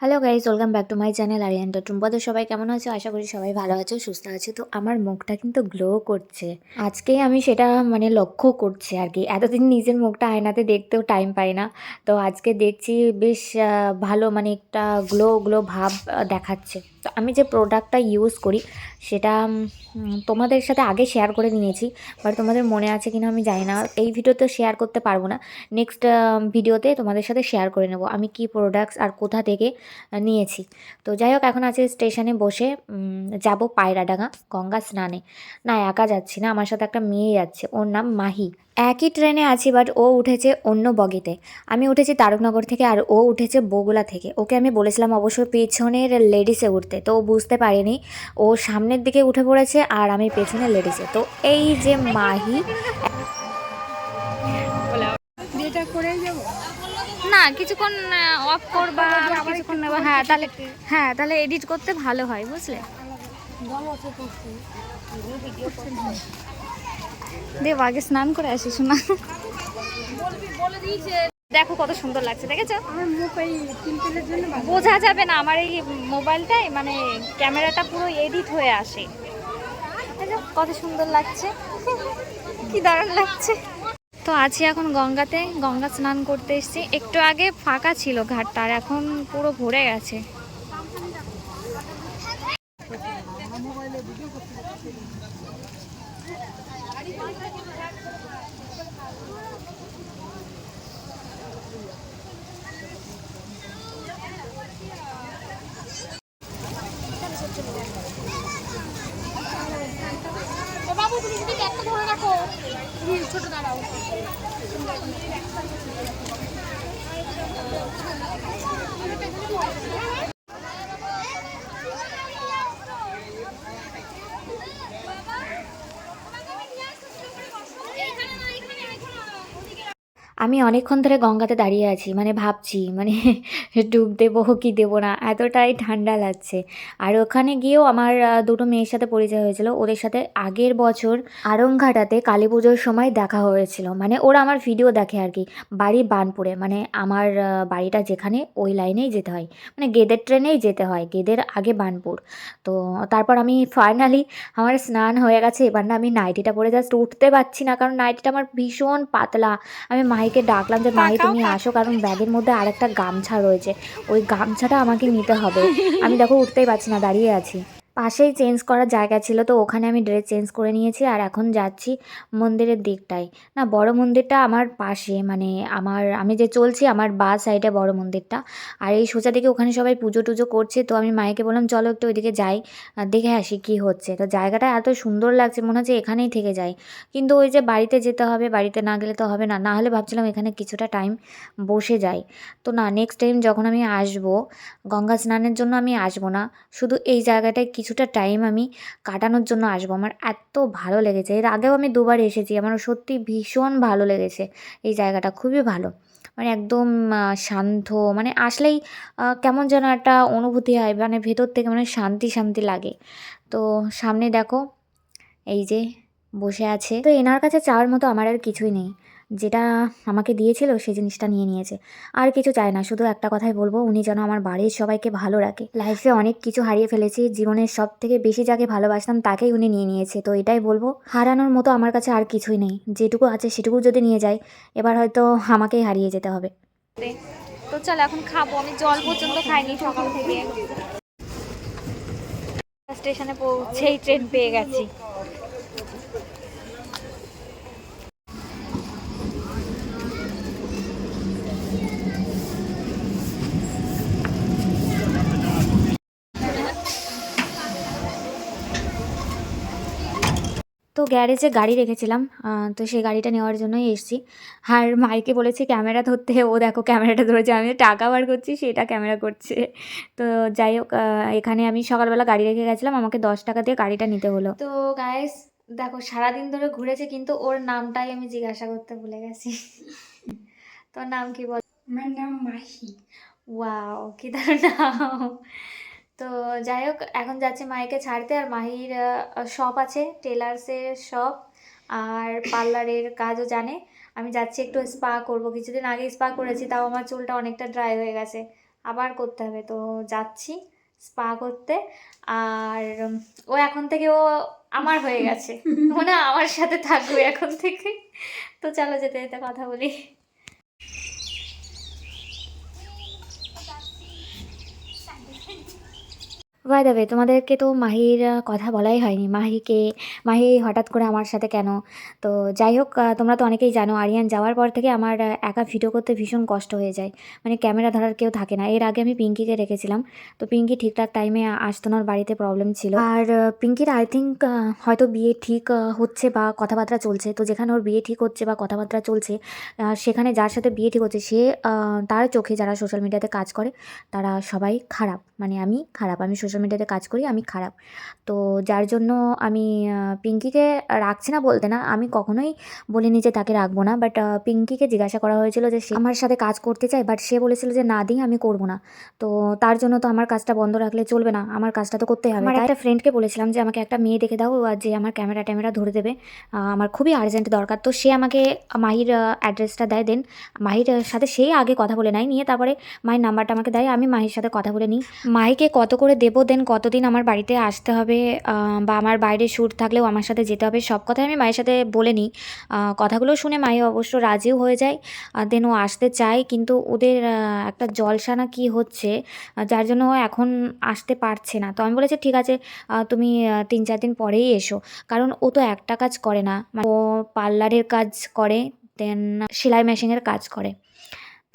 Hello guys welcome back to my channel Aryan টুম্পাদের সবাই কেমন আছো? আশা করি সবাই ভালো আছো, সুস্থ আছো। তো আমার মুখটা কিন্তু গ্লো করছে। আজকেই আমি সেটা মানে লক্ষ্য করছি আর কি। এতদিন নিজের মুখটা আয়নাতে দেখতেও টাইম পাই না। তো আজকে দেখছি বেশ ভালো মানে একটা গ্লো গ্লো ভাব দেখাচ্ছে। তো আমি যে প্রোডাক্টটা ইউজ করি, সেটা তোমাদের সাথে আগে শেয়ার করে নিয়েছি বাট তোমাদের মনে আছে কিনা আমি জানি না। এই ভিডিওতে শেয়ার করতে পারব না। নেক্সট ভিডিওতে তোমাদের সাথে শেয়ার করে নেব, আমি কি প্রোডাক্টস আর কোথা থেকে নিয়েছি। তো যাই হোক, এখন আছে স্টেশনে বসে যাব পায়রাডাঙ্গা গঙ্গা স্নানে। না, একা যাচ্ছি না, আমার সাথে একটা মেয়ে যাচ্ছে, ওর নাম মাহি। একই ট্রেনে আছি বাট ও উঠেছে অন্য বগিতে। আমি উঠেছি তারকনগর থেকে আর ও উঠেছে বগুলা থেকে। ওকে আমি বলেছিলাম, অবশ্য পেছনের লেডিসে উঠতে। তো ও বুঝতে পারেনি। ও সামনের দিকে উঠে পড়েছে আর আমি পেছনে লেডিসে। তো এই যে মাহি এটা করে যাব? না কিছুক্ষণ অফ করবা কিছুক্ষণ নেব। হ্যাঁ তাহলে হ্যাঁ তাহলে এডিট করতে ভালো হয় বুঝলে? দেব আগে স্নান করে আসি শোনা। দেখো কত সুন্দর লাগছে দেখেছ? আমার পিম্পলের জন্য বোঝা যাবে না আমার এই মোবাইলটায় মানে ক্যামেরাটা পুরো এডিট হয়ে আসে। কত সুন্দর লাগছে কি দারুণ লাগছে। তো আছি এখন গঙ্গাতে গঙ্গা স্নান করতে এসেছি। একটু আগে ফাঁকা ছিল ঘাটটা আর এখন পুরো ভরে গেছে। だからおかし。আমি অনেকক্ষণ ধরে গঙ্গাতে দাঁড়িয়ে আছি মানে ভাবছি মানে ডুব দেবো কি দেবো না, এতটাই ঠান্ডা লাগছে। আর ওখানে গিয়েও আমার দুটো মেয়ের সাথে পরিচয় হয়েছিল, ওদের সাথে আগের বছর আরংঘাটাতে কালী পুজোর সময় দেখা হয়েছিল মানে ওরা আমার ভিডিও দেখে আর কি, বাড়ি বানপুরে মানে আমার বাড়িটা যেখানে ওই লাইনেই যেতে হয় মানে গেদের ট্রেনেই যেতে হয়, গেদের আগে বানপুর। তো তারপর আমি ফাইনালি আমার স্নান হয়ে গেছে, এবার না আমি নাইটিটা পরে জাস্ট উঠতে পারছি না, কারণ নাইটিটা আমার ভীষণ পাতলা, আমি মাহিকে ডাকলাম যে মাহি তুমি আসো কারণ ব্যাগের মধ্যে আরেকটা গামছা রয়েছে। ওই গামছাটা আমাকে নিতে হবে। আমি দেখো উঠতেই পারছি না দাঁড়িয়ে আছি। পাশেই চেঞ্জ করার জায়গা ছিল, তো ওখানে আমি ড্রেস চেঞ্জ করে নিয়েছি আর এখন যাচ্ছি মন্দিরের দিকটায়। না, বড় মন্দিরটা আমার পাশে মানে আমার, আমি যে চলছি আমার বা সাইডে বড় মন্দিরটা। আর এই সোজা দিকে ওখানে সবাই পুজো টুজো করছে, তো আমি মায়েকে বললাম, চলো একটু ওইদিকে যাই দেখে আসি কী হচ্ছে। তো জায়গাটা এত সুন্দর লাগছে, মনে হচ্ছে এখানেই থেকে যাই। কিন্তু ওই যে বাড়িতে যেতে হবে, বাড়িতে না গেলে তো হবে না। না হলে ভাবছিলাম এখানে কিছুটা টাইম বসে যাই। তো না নেক্সট টাইম যখন আমি আসব, গঙ্গা স্নানের জন্য আমি আসব না। শুধু এই জায়গাটায় কিছুটা টাইম আমি কাটানোর জন্য আসব। আমার এত ভালো লেগেছে। এর আগেও আমি দুবার এসেছি। আমার সত্যি ভীষণ ভালো লেগেছে এই জায়গাটা। খুবই ভালো। মানে একদম শান্ত। মানে আসলেই কেমন যেন একটা অনুভূতি হয়। মানে ভেতর থেকে মানে শান্তি শান্তি লাগে। তো সামনে দেখো, এই যে বসে আছে। তো এনার কাছে চাওয়ার মতো আমার আর কিছুই নেই। যেটা আমাকে দিয়েছিল সেই জিনিসটা নিয়ে নিয়েছে। আর কিছু চায় না, শুধু একটা কথাই বলব, উনি যেন আমার বাড়ির সবাইকে ভালো রাখে। লাইফে অনেক কিছু হারিয়ে ফেলেছি, জীবনের সব থেকে বেশি যাকে ভালোবাসতাম তাকেই উনি নিয়ে নিয়েছে। তো এটাই বলব, হারানোর মতো আমার কাছে আর কিছুই নেই। যেটুকু আছে সেটুকু যদি নিয়ে যায় এবার হয়তো আমাকেই হারিয়ে যেতে হবে। তো চল, এখন খাব। আমি জল পর্যন্ত খাইনি সকাল থেকে। স্টেশনে পৌঁছেই ট্রেন পেয়ে গেছি। তো গ্যারেজে গাড়ি রেখেছিলাম তো সেই গাড়িটা নেওয়ার জন্যই এসেছি। আর মাইকে বলেছি ক্যামেরা ধরতে ও দেখো ক্যামেরাটা ধরেছে আমি টাকা বার করছি সেটা ক্যামেরা করছে। তো যাই হোক এখানে আমি সকালবেলা গাড়ি রেখে গেছিলাম আমাকে দশ টাকা দিয়ে গাড়িটা নিতে হলো। তো গায়েস দেখো সারাদিন ধরে ঘুরেছে কিন্তু ওর নামটাই আমি জিজ্ঞাসা করতে ভুলে গেছি। তোর নাম কি বল? আমার নাম মাহি। ওয়াও কি তার নাম? তো যাই হোক এখন যাচ্ছি মাহিকে ছাড়তে আর মাহির শপ আছে টেলার্সের শপ আর পার্লারের কাজও জানে। আমি যাচ্ছি একটু স্পা করব। কিছুদিন আগে স্পা করেছি তাও আমার চুলটা অনেকটা ড্রাই হয়ে গেছে। আবার করতে হবে। তো যাচ্ছি স্পা করতে। আর ও এখন থেকে ও আমার হয়ে গেছে। মানে আমার সাথে থাকবে এখন থেকে। তো চলো যেতে যেতে কথা বলি। বাই দেবে তোমাদেরকে তো মাহির কথা বলাই হয়নি। মাহিকে, মাহি হঠাৎ করে আমার সাথে কেন? তো যাই হোক তোমরা তো অনেকেই জানো, আরিয়ান যাওয়ার পর থেকে আমার একা ভিডিও করতে ভীষণ কষ্ট হয়ে যায়। মানে ক্যামেরা ধরার কেউ থাকে না। এর আগে আমি পিঙ্কিকে রেখেছিলাম। তো পিঙ্কি ঠিকঠাক টাইমে আসতো না বাড়িতে প্রবলেম ছিল। আর পিঙ্কির আই থিঙ্ক হয়তো বিয়ে ঠিক হচ্ছে বা কথাবার্তা চলছে। তো যেখানে ওর বিয়ে ঠিক হচ্ছে বা কথাবার্তা চলছে সেখানে যার সাথে বিয়ে ঠিক হচ্ছে, সে তার চোখে যারা সোশ্যাল মিডিয়াতে কাজ করে, তারা সবাই খারাপ। মানে আমি খারাপ, আমি সোশ্যাল মিডিয়াতে কাজ করি আমি খারাপ। তো যার জন্য আমি পিঙ্কিকে রাখছি না বলতে না আমি কখনোই বলিনি যে তাকে রাখব না। বাট পিঙ্কিকে জিজ্ঞাসা করা হয়েছিল যে সে আমার সাথে কাজ করতে চায় বাট সে বলেছিল যে না দিই আমি করব না। তো তার জন্য তো আমার কাজটা বন্ধ রাখলে চলবে না আমার কাজটা তো করতেই হবে। আমার একটা ফ্রেন্ডকে বলেছিলাম যে আমাকে একটা মেয়ে দেখে দাও আর যে আমার ক্যামেরা ট্যামেরা ধরে দেবে। আমার খুবই আর্জেন্ট দরকার। তো সে আমাকে মাহির অ্যাড্রেসটা দেয় দেন মাহির সাথে সেই আগে কথা বলে নেয় নিয়ে তারপরে মায়ের নাম্বারটা আমাকে দেয় আমি মাহির সাথে কথা বলে নিই। মাইকে কত করে দেবো দেন কতদিন আমার বাড়িতে আসতে হবে বা আমার বাইরে শ্যুট থাকলেও আমার সাথে যেতে হবে, সব কথাই আমি মায়ের সাথে বলে নিই। কথাগুলো শুনে মাই অবশ্য রাজিও হয়ে যায় দেন ও আসতে চায়, কিন্তু ওদের একটা জলসা না কী হচ্ছে যার জন্য ও এখন আসতে পারছে না। তো আমি বলেছি, ঠিক আছে তুমি তিন চার দিন পরেই এসো। কারণ ও তো একটা কাজ করে না মানে ও পার্লারের কাজ করে, দেন সেলাই মেশিনের কাজ করে।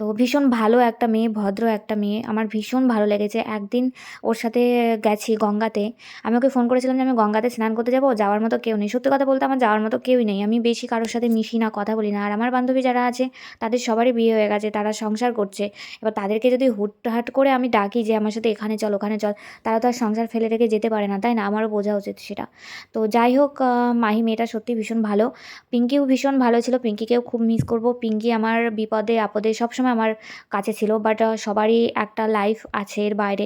তো ভীষণ ভালো একটা মেয়ে, ভদ্র একটা মেয়ে। আমার ভীষণ ভালো লেগেছে। একদিন ওর সাথে গেছি গঙ্গাতে। আমি ওকে ফোন করেছিলাম যে আমি গঙ্গাতে স্নান করতে যাব, যাওয়ার মতো কেউ নেই। সত্যি কথা বলতে আমার যাওয়ার মতো কেউই নেই। আমি বেশি কারোর সাথে মিশি না, কথা বলি না। আর আমার বান্ধবী যারা আছে, তাদের সবারই বিয়ে হয়ে গেছে, তারা সংসার করছে। এবার তাদেরকে যদি হুটহাট করে আমি ডাকি যে, আমার সাথে এখানে চল, ওখানে চল, তারা তো আর সংসার ফেলে রেখে যেতে পারে না, তাই না? আমারও বোঝা উচিত সেটা। তো যাই হোক মাহি, মেয়েটা সত্যি ভীষণ ভালো। পিঙ্কিও ভীষণ ভালো ছিল। পিঙ্কিকেও খুব মিস করব। পিঙ্কি আমার বিপদে, আপদে সবসময় আমার কাছে ছিল বাট সবারই একটা লাইফ আছে এর বাইরে।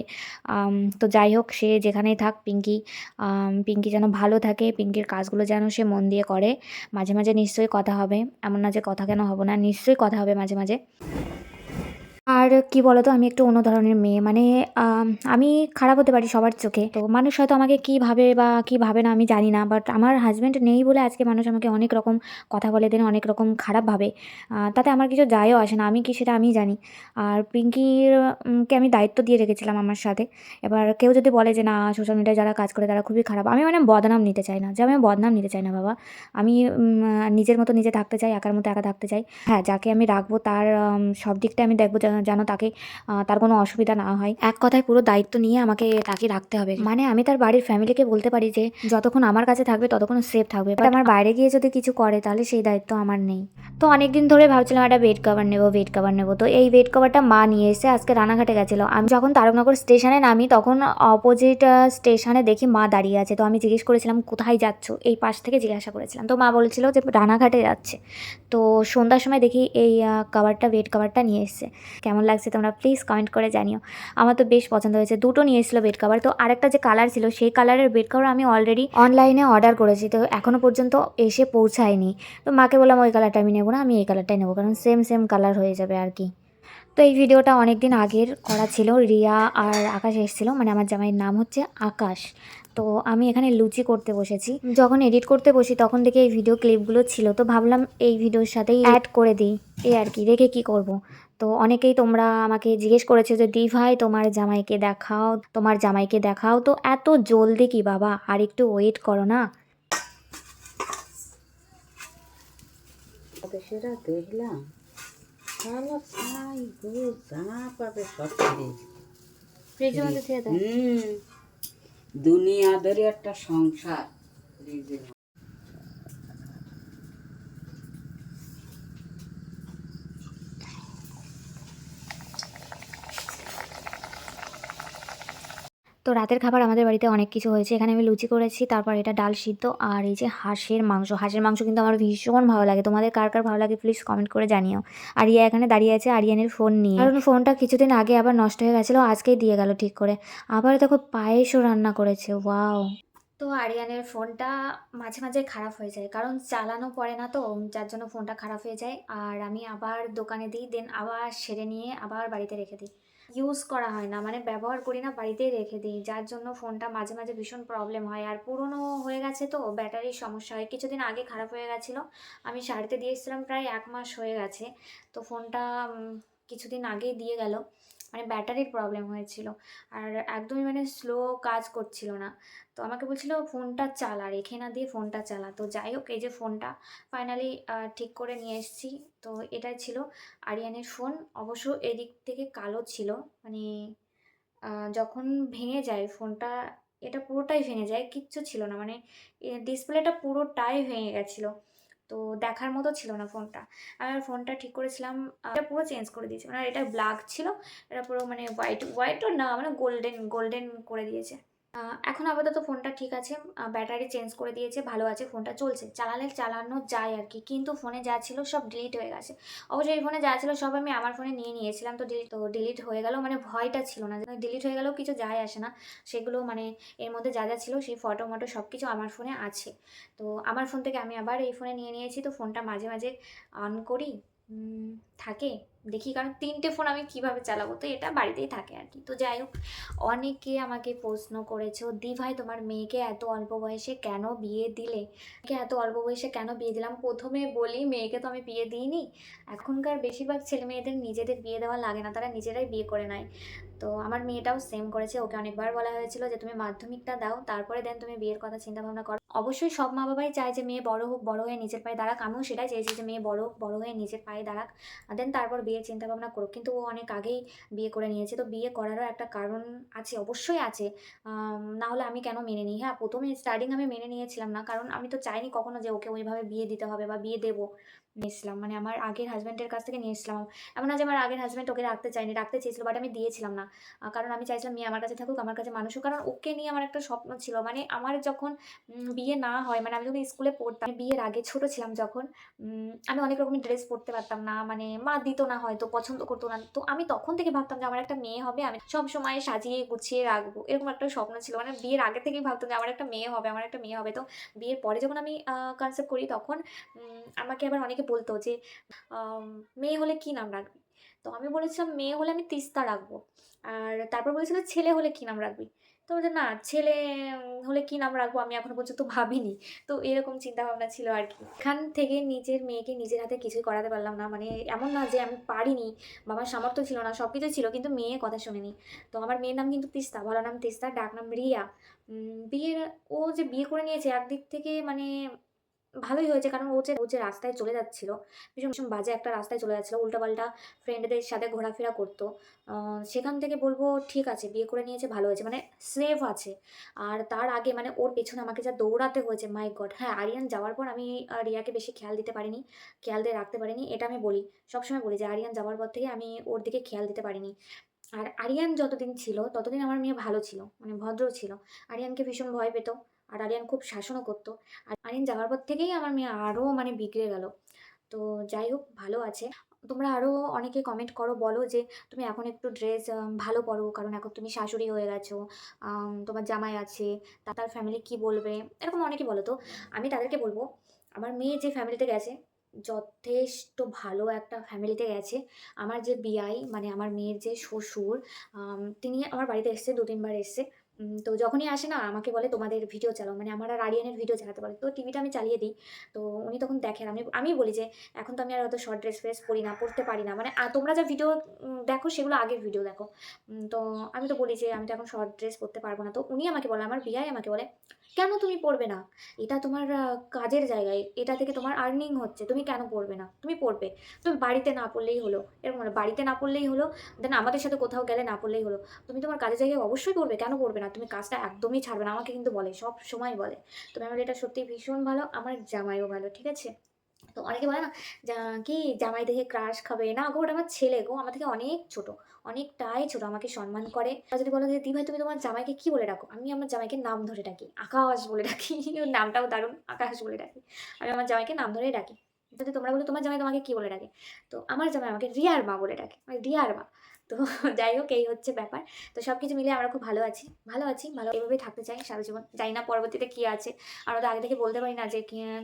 তো যাই হোক, সে যেখানেই থাক, পিঙ্কি পিঙ্কি যেন ভালো থাকে, পিঙ্কির কাজগুলো যেন সে মন দিয়ে করে। মাঝে মাঝে নিশ্চয়ই কথা হবে, এমন না যে কথা কেন হবে না, নিশ্চয়ই কথা হবে মাঝে মাঝে। আর কি বলতো, আমি একটু অন্য ধরনের মেয়ে। মানে আমি খারাপ হতে পারি সবার চোখে। তো মানুষ হয়তো আমাকে কী ভাবে বা কী ভাবে না আমি জানি না বাট আমার হাজব্যান্ড নেই বলে আজকে মানুষ আমাকে অনেক রকম কথা বলে দেন, অনেক রকম খারাপ ভাবে। তাতে আমার কিছু যায়ও আসে না, আমি কি সেটা আমি জানি। আর পিঙ্কির কে আমি দায়িত্ব দিয়ে রেখেছিলাম আমার সাথে। এবার কেউ যদি বলে যে, না সোশ্যাল মিডিয়ায় যারা কাজ করে তারা খুবই খারাপ। আমি মানে বদনাম নিতে চাই না, যে আমি বদনাম নিতে চাই না, বাবা। আমি নিজের মতো নিজে থাকতে চাই, একার মতো একা থাকতে চাই। হ্যাঁ যাকে আমি রাখব তার সব দিকটা আমি দেখব যেন তাকে তার কোনো অসুবিধা না হয়। এক কথায় পুরো দায়িত্ব নিয়ে আমাকে তাকে রাখতে হবে। মানে আমি তার বাড়ির ফ্যামিলিকে বলতে পারি যে, যতক্ষণ আমার কাছে থাকবে ততক্ষণ সেফ থাকবে। বাট আমার বাইরে গিয়ে যদি কিছু করে, তাহলে সেই দায়িত্ব আমার নেই। তো অনেক দিন ধরে ভাবছিলাম একটা বেড কভার নেব বেড কভার নেব। তো এই বেড কভারটা মা নিয়ে এসে আজকে রানাঘাটে গেছিল। আমি যখন তারকনগর স্টেশনে নামি, তখন অপোজিট স্টেশনে দেখি মা দাঁড়িয়ে আছে। তো আমি জিজ্ঞেস করেছিলাম, কোথায় যাচ্ছ? এই পাশ থেকে জিজ্ঞাসা করেছিলাম। তো মা বলছিল যে, রানাঘাটে যাচ্ছে। তো সন্ধ্যার সময় দেখি এই কভারটা বেড কভারটা নিয়ে এসছে। কেমন লাগছে, তোমরা প্লিজ কমেন্ট করে জানিও। আমার তো বেশ পছন্দ হয়েছে, দুটো নিয়ে এসেছিল বেড কভার তো আরেকটা যে কালার ছিল, সেই কালারের বেড কভার আমি অলরেডি অনলাইনে অর্ডার করেছি, তো এখনও পর্যন্ত এসে পৌঁছায়নি। তো মাকে বললাম, ওই কালারটা আমি নেব না, আমি এই কালারটাই নেব। কারণ সেম সেম কালার হয়ে যাবে আর কি। তো এই ভিডিওটা অনেক দিন আগের করা ছিল, রিয়া আর আকাশ এসেছিল মানে আমার জামাইয়ের নাম হচ্ছে আকাশ। তো আমি এখানে লুচি করতে বসেছি। যখন এডিট করতে বসি, তখন থেকে এই ভিডিও ক্লিপগুলো ছিল, তো ভাবলাম এই ভিডিওর সাথেই অ্যাড করে দিই। এই আর কি রেখে কি করব। তো অনেকেই তোমরা আমাকে জিজ্ঞেস করেছ যে দি ভাই তোমার জামাইকে দেখাও তোমার জামাইকে দেখাও। তো এত জলদি কি বাবা? আর একটু ওয়েট করো না। সেটা দেখলাম। শালা ছাই গো যা পাবে সব ছেড়েছে ফ্রিজের মধ্যে ছেড়ে দাও হুম দুনিয়াদারি একটা সংসার ফ্রিজের মধ্যে। তো রাতের খাবার আমাদের বাড়িতে অনেক কিছু হয়েছে। এখানে আমি লুচি করেছি, তারপর এটা ডাল সিদ্ধ আর এই যে হাঁসের মাংস। হাঁসের মাংস কিন্তু আমার ভীষণ ভালো লাগে। তোমাদের কার কার ভালো লাগে প্লিজ কমেন্ট করে জানিও। আর ইয়া এখানে দাঁড়িয়ে আছে, আরিয়ানের ফোন নিয়ে। কারণ ফোনটা কিছুদিন আগে আবার নষ্ট হয়ে গেছিল, আজকেই দিয়ে গেল ঠিক করে। আবার দেখো পায়েসও রান্না করেছে ওয়াও তো আরিয়ানের ফোনটা মাঝে মাঝে খারাপ হয়ে যায়, কারণ চালানো পড়ে না তো, যার জন্য ফোনটা খারাপ হয়ে যায়। আর আমি আবার দোকানে দিই দেন আবার সেরে নিয়ে আবার বাড়িতে রেখে দিই। ইউজ করা হয় না। মানে ব্যবহার করি না, বাড়িতেই রেখে দিই। যার জন্য ফোনটা মাঝে মাঝে ভীষণ প্রবলেম হয়। আর পুরনো হয়ে গেছে তো, ব্যাটারির সমস্যা হয়। কিছুদিন আগে খারাপ হয়ে গেছিল। আমি সারতে দিয়েছিলাম প্রায় এক মাস হয়ে গেছে। তো ফোনটা কিছুদিন আগেই দিয়ে গেল। মানে ব্যাটারির প্রবলেম হয়েছিল। আর একদমই মানে স্লো কাজ করছিল না। তো আমাকে বলছিল, ফোনটা চালা, রেখে না দিয়ে ফোনটা চালা। তো যাই হোক, এই যে ফোনটা ফাইনালি ঠিক করে নিয়ে এসেছি। তো এটাই ছিল আরিয়ানের ফোন। অবশ্য এদিক থেকে কালো ছিল। মানে যখন ভেঙে যায় ফোনটা, এটা পুরোটাই ভেঙে যায়, কিচ্ছু ছিল না। মানে ডিসপ্লেটা পুরোটাই ভেঙে গেছিল। তো দেখার মতো ছিল না ফোনটা। আমি আমার ফোনটা ঠিক করেছিলাম এটা পুরো চেঞ্জ করে দিয়েছি। মানে এটা ব্ল্যাক ছিল, এটা পুরো মানে হোয়াইট হোয়াইটও না মানে গোল্ডেন গোল্ডেন করে দিয়েছে। এখন আপাতত ফোনটা ঠিক আছে। ব্যাটারি চেঞ্জ করে দিয়েছে, ভালো আছে, ফোনটা চলছে। চালালে চালানো যায় আর কি, কিন্তু ফোনে যা ছিল সব ডিলিট হয়ে গেছে। অবশ্যই এই ফোনে যা ছিল সব আমি আমার ফোনে নিয়ে নিয়েছিলাম, তো ডিলিট তো ডিলিট হয়ে গেল মানে ভয়টা ছিল না। ডিলিট হয়ে গেলেও কিছু যায় আসে না, সেগুলো মানে এর মধ্যে যা যা ছিল, সেই ফটো মটো সব কিছু আমার ফোনে আছে। তো আমার ফোন থেকে আমি আবার এই ফোনে নিয়ে নিয়েছি, তো ফোনটা মাঝে মাঝে অন করি। থাকে? দেখি, কারণ তিনটে ফোন আমি কীভাবে চালাবো? তো এটা বাড়িতেই থাকে আর কি। তো যাই হোক, অনেকে আমাকে প্রশ্ন করেছ দি ভাই, তোমার মেয়েকে এত অল্প বয়সে কেন বিয়ে দিলে? এত অল্প বয়সে কেন বিয়ে দিলাম? প্রথমে বলি, মেয়েকে তো আমি বিয়ে দিইনি। এখনকার বেশিরভাগ ছেলে মেয়েদের নিজেদের বিয়ে দেওয়া লাগে না, তারা নিজেরাই বিয়ে করে নেয়। তো আমার মেয়েটাও সেম করেছে। ওকে অনেকবার বলা হয়েছিল যে, তুমি মাধ্যমিকটা দাও, তারপরে দেন তুমি বিয়ের কথা চিন্তা ভাবনা করো। অবশ্যই সব মা বাবাই চায় যে, মেয়ে বড় হোক, বড় হয়ে নিজের পায়ে দাঁড়াক। আমিও সেটাই চেয়েছি যে, মেয়ে বড় হোক, বড় হয়ে নিজের পায়ে দাঁড়াক। দেন তারপর বিয়ের চিন্তা ভাবনা করুক। কিন্তু ও অনেক আগেই বিয়ে করে নিয়েছে। তো বিয়ে করারও একটা কারণ আছে, অবশ্যই আছে। না হলে আমি কেন মেনে নিই? হ্যাঁ প্রথমে স্টার্টিং আমি মেনে নিয়েছিলাম না। কারণ আমি তো চাইনি কখনো যে ওকে ওইভাবে বিয়ে দিতে হবে বা বিয়ে দেবো। নিয়েছিলাম মানে আমার আগের হাজব্যান্ডের কাছ থেকে নিয়েছিলাম এমন যে আমার আগের হাজব্যান্ড ওকে রাখতে চাইনি, রাখতে চেয়েছিল বাট আমি দিয়েছিলাম না। কারণ আমি চাইছিলাম মেয়ে আমার কাছে থাকুক, আমার কাছে মানুষ হোক। কারণ ওকে নিয়ে আমার একটা স্বপ্ন ছিল। মানে আমার যখন বিয়ে না হয় মানে আমি যখন স্কুলে পড়তাম, বিয়ের আগে ছোট ছিলাম যখন আমি অনেক রকমের ড্রেস পরতে পারতাম না। মানে মা দিত না হয়তো, পছন্দ করতো না। তো আমি তখন থেকে ভাবতাম যে, আমার একটা মেয়ে হবে, আমি সব সময় সাজিয়ে গুছিয়ে রাখব। এরকম একটা স্বপ্ন ছিল। মানে বিয়ের আগে থেকেই ভাবতাম যে, আমার একটা মেয়ে হবে, আমার একটা মেয়ে হবে। তো বিয়ের পরে যখন আমি কনসেপ্ট করি, তখন আমাকে আবার অনেকে বলতো যে মেয়ে হলে কি নাম রাখবি? তো আমি বলেছিলাম, মেয়ে হলে আমি তিস্তা রাখব। আর তারপর বলেছিল, ছেলে হলে কি নাম রাখবি? তো যে না, ছেলে হলে কি নাম রাখব? আমি এখনও পর্যন্ত ভাবিনি। তো এরকম চিন্তা ভাবনা ছিল আর কি। এখান থেকে নিজের মেয়েকে নিজের হাতে কিছুই করাতে পারলাম না। মানে এমন না যে আমি পারিনি, বাবার সামর্থ্য ছিল না সব কিছু ছিল, কিন্তু মেয়ে কথা শুনিনি। তো আমার মেয়ের নাম কিন্তু তিস্তা, ভালো নাম তিস্তা, ডাক নাম রিয়া। বিয়ের, ও যে বিয়ে করে নিয়েছে, একদিক থেকে মানে ভালোই হয়েছে কারণ ও যে ও যে রাস্তায় চলে যাচ্ছিল, ভীষণ ভীষণ বাজে একটা রাস্তায় চলে যাচ্ছিল, উল্টাপাল্টা ফ্রেন্ডদের সাথে ঘোরাফেরা করতো। সেখান থেকে বলব ঠিক আছে, বিয়ে করে নিয়েছে, ভালো হয়েছে মানে সেফ আছে। আর তার আগে মানে ওর পেছনে আমাকে যা দৌড়াতে হয়েছে মাই গড হ্যাঁ আরিয়ান যাওয়ার পর আমি রিয়াকে বেশি খেয়াল দিতে পারিনি, খেয়াল দিয়ে রাখতে পারিনি, এটা আমি বলি, সবসময় বলি যে, আরিয়ান যাওয়ার পর থেকে আমি ওর দিকে খেয়াল দিতে পারিনি। আর আরিয়ান যতদিন ছিল, ততদিন আমার মেয়ে ভালো ছিল মানে ভদ্র ছিল। আরিয়ানকে ভীষণ ভয় পেত, আর আরিয়ান খুব শাসনও করতো। আর আরিয়ান যাওয়ার পর থেকেই আমার মেয়ে আরও মানে বিগড়ে গেল। তো যাই হোক, ভালো আছে। তোমরা আরও অনেকে কমেন্ট করো, বলো যে তুমি এখন একটু ড্রেস ভালো পরো, কারণ এখন তুমি শাশুড়ি হয়ে গেছো তোমার জামাই আছে তার ফ্যামিলি কি বলবে? এরকম অনেকে বলো তো। আমি তাদেরকে বলব, আমার মেয়ে যে ফ্যামিলিতে গেছে যথেষ্ট ভালো একটা ফ্যামিলিতে গেছে। আমার যে বিআই মানে আমার মেয়ের যে শ্বশুর তিনি আমার বাড়িতে এসছে, দু তিনবার এসছে। তো যখনই আসে না, আমাকে বলে, তোমাদের ভিডিও চালাও। মানে আমার আর আরিয়ানের ভিডিও চালাতে বলে তো টিভিটা আমি চালিয়ে দিই। তো উনি তখন দেখেন, আমি আমি বলি যে, এখন তো আমি আর অত শর্ট ড্রেস ফ্রেস পরি না, পড়তে পারি না। মানে তোমরা যা ভিডিও দেখো, সেগুলো আগের ভিডিও দেখো। তো আমি তো বলি যে, আমি তো এখন শর্ট ড্রেস পরতে পারব না। তো উনি আমাকে বলে, আমার বিয়াই আমাকে বলে কেন তুমি পড়বে না? এটা তোমার কাজের জায়গায়, এটা থেকে তোমার আর্নিং হচ্ছে, তুমি কেন পড়বে না? তুমি পড়বে। তুমি বাড়িতে না পড়লেই হলো, এরকম হলো বাড়িতে না পড়লেই হলো দেন আমাদের সাথে কোথাও গেলে না পড়লেই হলো, তুমি তোমার কাজের জায়গায় অবশ্যই পড়বে, কেন পড়বে না? তুমি কাজটা একদমই ছাড়বে না, আমাকে কিন্তু বলে, সব সময় বলে। তুমি আমার এটা সত্যি ভীষণ ভালো, আমার জামাইও ভালো, ঠিক আছে? তো অনেকে বলে না কি জামাই দেখে ক্রাশ খাবে? না গো, ওটা আমার ছেলে গো, আমার থেকে অনেক ছোট, অনেকটাই ছোট, আমাকে সম্মান করে। আর যদি বলো যে দি ভাই তুমি তোমার জামাইকে কি বলে ডাকো? আমি আমার জামাইকে নাম ধরে ডাকি, আকাশ বলে ডাকি, ওর নামটাও দারুণ, আকাশ বলে ডাকি। আমি আমার জামাইকে নাম ধরেই ডাকি। যদি তোমরা বলো তোমার জামাই তোমাকে কি বলে ডাকে? তো আমার জামাই আমাকে রিয়ার মা বলে ডাকে মানে রিয়ার মা। তো যাই হোক, এই হচ্ছে ব্যাপার। তো সব কিছু মিলে আমরা খুব ভালো আছি। ভালো আছি, ভালো এভাবেই থাকতে চাই সারা জীবন। জানি না পরবর্তীতে কী আছে। আমরা তো আগে থেকে বলতে পারি না যে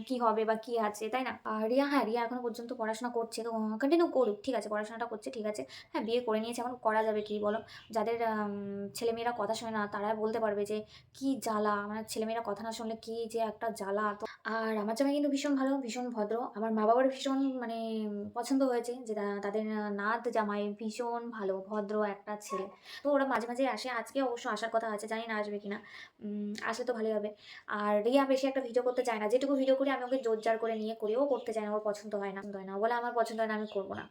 কি হবে বা কী আছে, তাই না? রিয়া হ্যাঁ রিয়া এখনও পর্যন্ত পড়াশোনা করছে। তো কন্টিনিউ করুক, ঠিক আছে, পড়াশোনাটা করছে, ঠিক আছে। হ্যাঁ বিয়ে করে নিয়েছে, এখন করা যাবে কি বলো? যাদের ছেলেমেয়েরা কথা শোনে না তারা বলতে পারবে যে কি জ্বালা, আমার ছেলেমেয়েরা কথা না শুনলে কি যে একটা জ্বালা। তো আর আমার জামাই কিন্তু ভীষণ ভালো, ভীষণ ভদ্র। আমার মা বাবার ভীষণ মানে পছন্দ হয়েছে যে তাদের নাত জামাই ভীষণ ভালো। ভদ্র একটা ছেলে। তো ওরা মাঝে মাঝে আসে। আজকে অবশ্য আসার কথা আছে জানি না আসবে কিনা। উম, আসলে তো ভালোই হবে। আর রিয়া বেশি একটা ভিডিও করতে চায় না। যেটুকু ভিডিও করি আমি ওকে জোরজার করে নিয়ে করেও করতে চাই না ওর পছন্দ হয় না। হয় না। বলে আমার পছন্দ হয় না আমি করব না।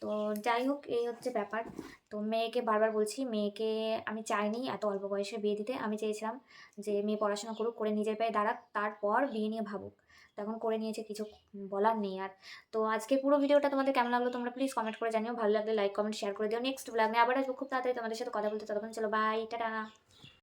তো যাই হোক এই হচ্ছে ব্যাপার। তো মেয়েকে বারবার বলছি মেয়েকে আমি চাইনি এত অল্প বয়সে বিয়ে দিতে। আমি চেয়েছিলাম যে মেয়ে পড়াশোনা করুক করে নিজের পায়ে দাঁড়াক। তারপর বিয়ে নিয়ে ভাবুক। তখন করে নিয়েছে, কিছু বলার নেই আর। তো আজকে পুরো ভিডিওটা তোমাদের কেমন লাগল তোমরা প্লিজ কমেন্ট করে জানিও। ভালো লাগলে লাইক কমেন্ট শেয়ার করে দিও। নেক্সট ব্লগ আবার আসব। খুব তাড়াতাড়ি তোমাদের সাথে কথা বলতে ততক্ষণ চলো বাই টাটা